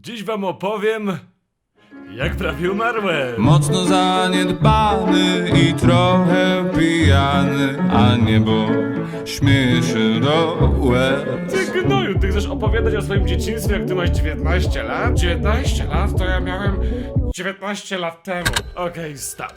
Dziś wam opowiem, jak prawie umarłem. Mocno zaniedbany i trochę pijany, a niebo śmieje się do łez. Ty gnoju, ty chcesz opowiadać o swoim dzieciństwie, jak ty masz 19 lat? 19 lat? To ja miałem 19 lat temu. Okej, stop.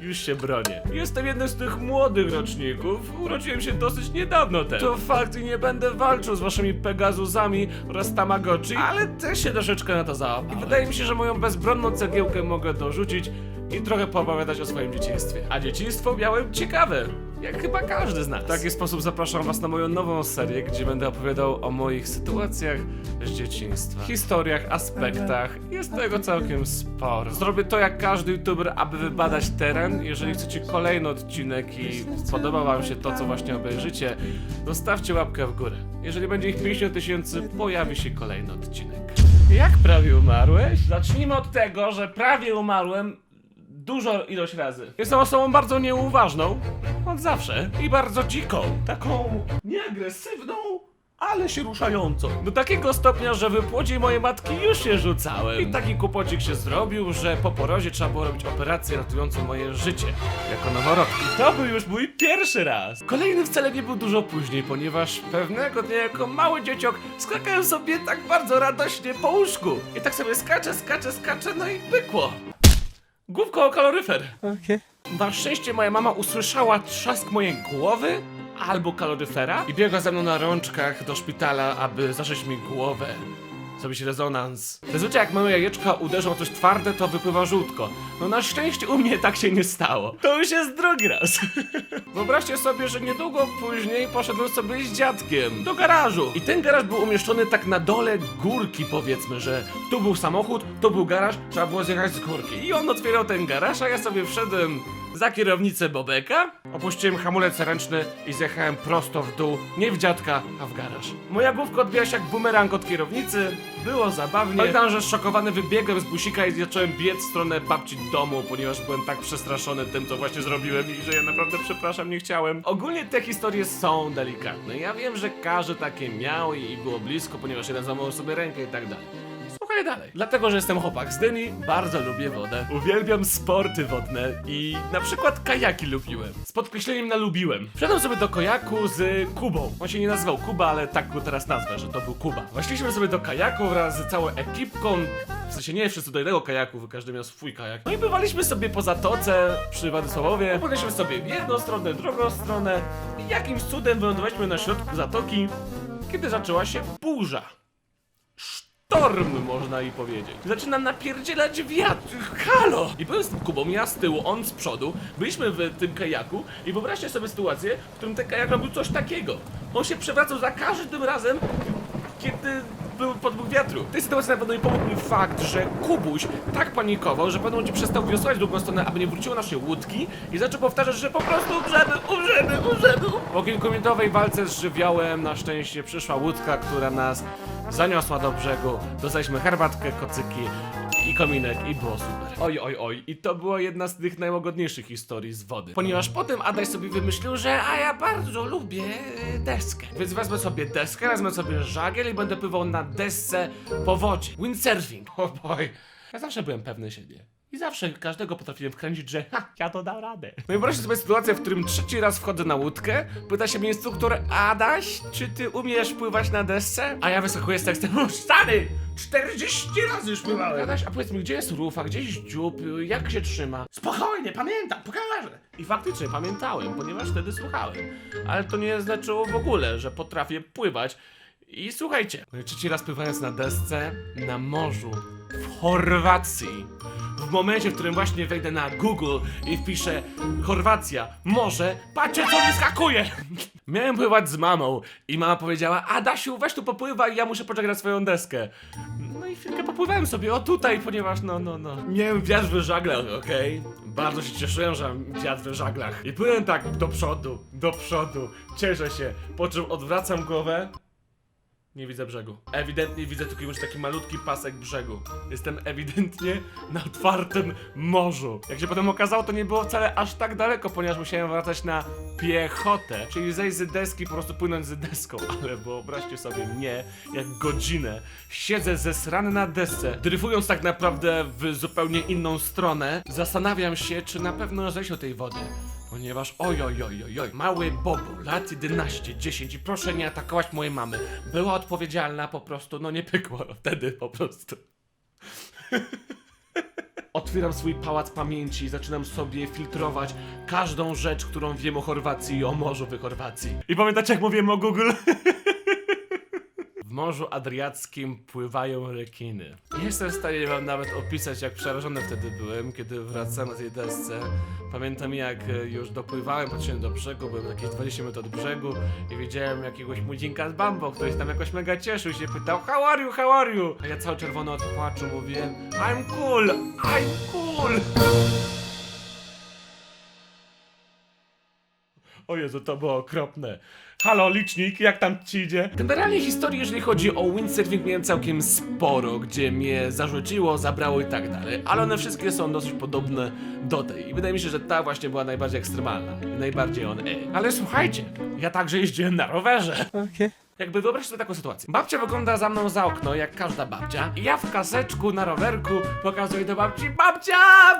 Już się bronię. Jestem jednym z tych młodych roczników. Urodziłem się dosyć niedawno temu. To fakt i nie będę walczył z waszymi Pegazusami oraz Tamagotchi, ale też się troszeczkę na to załapałem. I wydaje mi się, że moją bezbronną cegiełkę mogę dorzucić i trochę poopowiadać o swoim dzieciństwie. A dzieciństwo miałem ciekawe. Jak chyba każdy z nas. W taki sposób zapraszam was na moją nową serię, gdzie będę opowiadał o moich sytuacjach z dzieciństwa. Historiach, aspektach. Jest tego całkiem sporo. Zrobię to jak każdy youtuber, aby wybadać teren. Jeżeli chcecie kolejny odcinek i podoba wam się to, co właśnie obejrzycie, zostawcie łapkę w górę. Jeżeli będzie ich 50 tysięcy, pojawi się kolejny odcinek. Jak prawie umarłeś? Zacznijmy od tego, że prawie umarłem dużo ilość razy. Jestem osobą bardzo nieuważną, od zawsze, i bardzo dziką. Taką nieagresywną, ale się ruszającą. Do takiego stopnia, że w płodzie mojej matki już się rzucałem. I taki kłopocik się zrobił, że po porodzie trzeba było robić operację ratującą moje życie, jako noworodki. To był już mój pierwszy raz. Kolejny wcale nie był dużo później, ponieważ pewnego dnia jako mały dzieciok skakałem sobie tak bardzo radośnie po łóżku. I tak sobie skaczę, skaczę, skaczę, no i pykło. Główką o kaloryfer. Na szczęście moja mama usłyszała trzask mojej głowy albo kaloryfera i biegła ze mną na rączkach do szpitala, aby zaszyć mi głowę. Zrobić rezonans. Zazwyczaj jak małe jajeczka uderzą o coś twarde, to wypływa żółtko. No na szczęście u mnie tak się nie stało. To już jest drugi raz. Wyobraźcie sobie, że niedługo później poszedłem sobie z dziadkiem do garażu. I ten garaż był umieszczony tak na dole górki, powiedzmy, że tu był samochód, tu był garaż, trzeba było zjechać z górki. I on otwierał ten garaż, a ja sobie wszedłem za kierownicę Bobeka, opuściłem hamulec ręczny i zjechałem prosto w dół, nie w dziadka, a w garaż. Moja główka odbija się jak bumerang od kierownicy, było zabawnie. Pamiętam, że szokowany wybiegłem z busika i zacząłem biec w stronę babci domu, ponieważ byłem tak przestraszony tym, co właśnie zrobiłem i że ja naprawdę przepraszam, nie chciałem. Ogólnie te historie są delikatne. Ja wiem, że każdy takie miał i było blisko, ponieważ jeden złamał sobie rękę i tak dalej. Dalej. Dlatego, że jestem chłopak z Dyni, bardzo lubię wodę. Uwielbiam sporty wodne i na przykład kajaki lubiłem. Z podkreśleniem na lubiłem. Wszedłem sobie do kajaku z Kubą. On się nie nazywał Kuba, ale tak go teraz nazwę, że to był Kuba. Weszliśmy sobie do kajaku wraz z całą ekipką. W sensie nie wszyscy do jednego kajaku, bo każdy miał swój kajak. No i bywaliśmy sobie po zatoce przy Władysławowie. Podeszliśmy sobie w jedną stronę, drugą stronę. I jakimś cudem wylądowaliśmy na środku zatoki, kiedy zaczęła się burza sztorm, można i powiedzieć. Zaczyna napierdzielać wiatr. Halo! I byłem z tym Kubą, ja z tyłu, on z przodu. Byliśmy w tym kajaku i wyobraźcie sobie sytuację, w którym ten kajak robił coś takiego. On się przewracał za każdym razem, kiedy był podmuch wiatru. W tej sytuacji na pewno mi pomógł mi fakt, że Kubuś tak panikował, że pewnym momencie przestał wiosłować w drugą stronę, aby nie wróciło nasze łódki i zaczął powtarzać, że po prostu umrzemy, umrzemy, umrzemy. Po kilkuminutowej walce z żywiołem na szczęście przyszła łódka, która nas zaniosła do brzegu. Dostaliśmy herbatkę, kocyki i kominek i było super. Oj, oj, oj. I to była jedna z tych najłagodniejszych historii z wody. Ponieważ potem Adaś sobie wymyślił, że a ja bardzo lubię e, deskę. Więc wezmę sobie deskę, wezmę sobie żagiel i będę pływał na desce po wodzie. Windsurfing. O oh boy. Ja zawsze byłem pewny siebie. I zawsze każdego potrafiłem wkręcić, że ha, ja to dam radę. No i wyobraźcie sobie sytuację, w którym trzeci raz wchodzę na łódkę, pyta się mnie instruktor, Adaś, czy ty umiesz pływać na desce? A ja wyskakuję z tekstem, "O, stary, 40 razy już pływałem. Adaś, a powiedz mi, gdzie jest rufa, gdzie jest dziób, jak się trzyma? Spokojnie, pamiętam, pokażę. I faktycznie pamiętałem, ponieważ wtedy słuchałem. Ale to nie znaczyło w ogóle, że potrafię pływać. I słuchajcie, no trzeci raz pływając na desce na morzu w Chorwacji. W momencie, w którym właśnie wejdę na Google i wpiszę Chorwacja, morze, patrzcie co wyskakuje! Miałem pływać z mamą i mama powiedziała, Adasiu, weź tu popływaj, ja muszę poczekać na swoją deskę. No i chwilkę popływałem sobie, o tutaj, ponieważ no, no, no. Miałem wiatr w żaglach, okej? Bardzo się cieszyłem, że mam wiatr w żaglach. I płynę tak do przodu, do przodu, cieszę się, po czym odwracam głowę Nie widzę brzegu. Ewidentnie widzę tylko już taki malutki pasek brzegu. Jestem ewidentnie na otwartym morzu. Jak się potem okazało, to nie było wcale aż tak daleko, ponieważ musiałem wracać na piechotę, czyli zejść z deski, po prostu płynąć z deską. Ale wyobraźcie sobie mnie, jak godzinę siedzę zesrany na desce, dryfując tak naprawdę w zupełnie inną stronę, zastanawiam się, czy na pewno zejść do tej wody. Ponieważ oj, oj, oj, oj, oj, mały Bobo, lat 11, 10 i proszę nie atakować mojej mamy. Była odpowiedzialna po prostu, no nie pykło wtedy po prostu. Otwieram swój pałac pamięci i zaczynam sobie filtrować każdą rzecz, którą wiem o Chorwacji i o morzu w Chorwacji. I pamiętacie jak mówiłem o Google? W Morzu Adriackim pływają rekiny. Nie jestem w stanie wam nawet opisać, jak przerażony wtedy byłem, kiedy wracałem na tej desce. Pamiętam jak e, już dopływałem, patrzyłem do brzegu, byłem jakieś 20 minut od brzegu i widziałem jakiegoś młodzika z Bambo, który się tam jakoś mega cieszył się pytał How are you, how are you? A ja cały czerwony od płaczu mówiłem I'm cool, I'm cool! O Jezu, to było okropne. Halo, licznik, jak tam ci idzie? Generalnie historii, jeżeli chodzi o windsurfing, miałem całkiem sporo, gdzie mnie zarzuciło, zabrało i tak dalej, ale one wszystkie są dosyć podobne do tej. I wydaje mi się, że ta właśnie była najbardziej ekstremalna. Najbardziej on e. Ale słuchajcie, ja także jeździłem na rowerze. Jakby wyobraź sobie taką sytuację. Babcia wygląda za mną za okno, jak każda babcia. I ja w kaseczku na rowerku pokazuję do babci Babcia!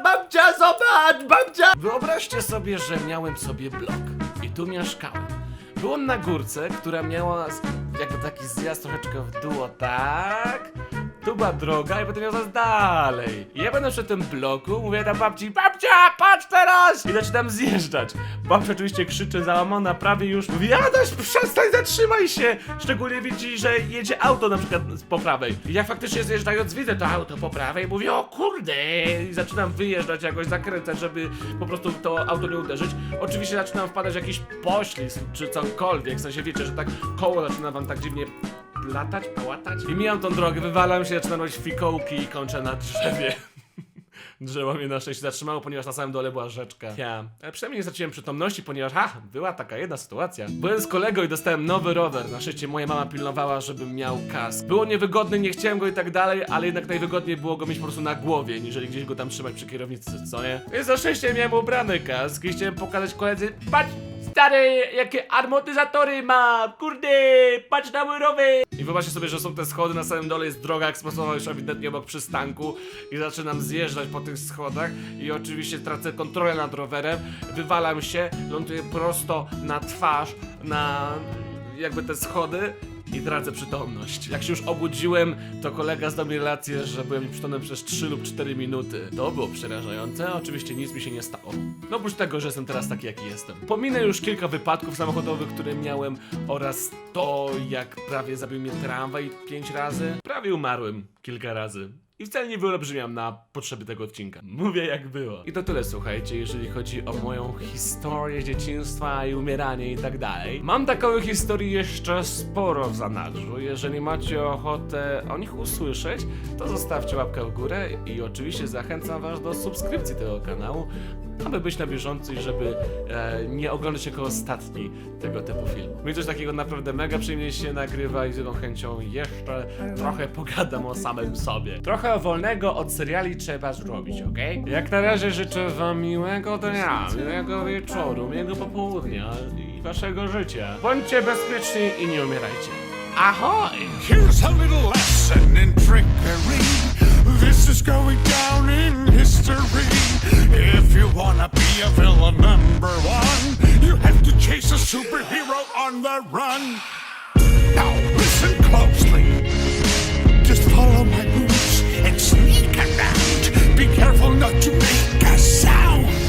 Babcia, zobacz! Babcia! Wyobraźcie sobie, że miałem sobie blok. Tu mieszkałem. Był on na górce, która miała jakby taki zjazd troszeczkę w dół, tak? Tu była droga i potem miał zjazd dalej. I ja będę przy tym bloku, mówię do babci, babcia, patrz teraz! I zaczynam zjeżdżać. Babcia oczywiście krzyczy załamana, prawie już mówi, Adaś, przestań, zatrzymaj się! Szczególnie widzi, że jedzie auto na przykład po prawej. I ja faktycznie zjeżdżając widzę to auto po prawej, mówię, o kurde! I zaczynam wyjeżdżać, jakoś zakręcać, żeby po prostu to auto nie uderzyć. Oczywiście zaczynam wpadać jakiś poślizg, czy cokolwiek, w sensie wiecie, że tak koło zaczyna wam tak dziwnie latać, pałatać. I mijam tą drogę, wywalam się, zaczynam robić fikołki i kończę na drzewie. Drzewo mnie na szczęście zatrzymało, ponieważ na samym dole była rzeczka. Ja. Ale przynajmniej nie straciłem przytomności, ponieważ ha, była taka jedna sytuacja. Byłem z kolegą i dostałem nowy rower. Na szczęście moja mama pilnowała, żebym miał kask. Było niewygodne, nie chciałem go i tak dalej, ale jednak najwygodniej było go mieć po prostu na głowie, niżeli gdzieś go tam trzymać przy kierownicy, co nie? Więc na szczęście miałem ubrany kask i chciałem pokazać koledzy, patrz! Stary, jakie amortyzatory ma! Kurde, patrz na mój rower! I wyobraźcie sobie, że są te schody, na samym dole jest droga ekspresowa już ewidentnie obok przystanku i zaczynam zjeżdżać po tych schodach i oczywiście tracę kontrolę nad rowerem, wywalam się, ląduję prosto na twarz, na jakby te schody i tracę przytomność. Jak się już obudziłem, to kolega zdał mi relację, że byłem nieprzytomny przez 3 lub 4 minuty. To było przerażające, oczywiście nic mi się nie stało. No oprócz tego, że jestem teraz taki jaki jestem. Pominę już kilka wypadków samochodowych, które miałem oraz to, jak prawie zabił mnie tramwaj 5 razy. Prawie umarłem kilka razy. I wcale nie wyolbrzymiam na potrzeby tego odcinka. Mówię jak było. I to tyle, słuchajcie, jeżeli chodzi o moją historię dzieciństwa i umieranie i tak dalej. Mam taką historii jeszcze sporo w zanadrzu. Jeżeli macie ochotę o nich usłyszeć, to zostawcie łapkę w górę i oczywiście zachęcam was do subskrypcji tego kanału, aby być na bieżąco i żeby e, nie oglądać jako ostatni tego typu film. Mi coś takiego naprawdę mega przyjemnie się nagrywa i z tą chęcią jeszcze trochę pogadam o samym sobie. Trochę wolnego od seriali trzeba zrobić, okej? Jak na razie życzę wam miłego dnia, miłego wieczoru, miłego popołudnia i waszego życia. Bądźcie bezpieczni i nie umierajcie. Ahoj! Here's a little lesson in trickery. This is going down in history. If you wanna be a villain number one, you have to chase a superhero on the run. Now listen closely. Just follow my boots and sneak around. Be careful not to make a sound.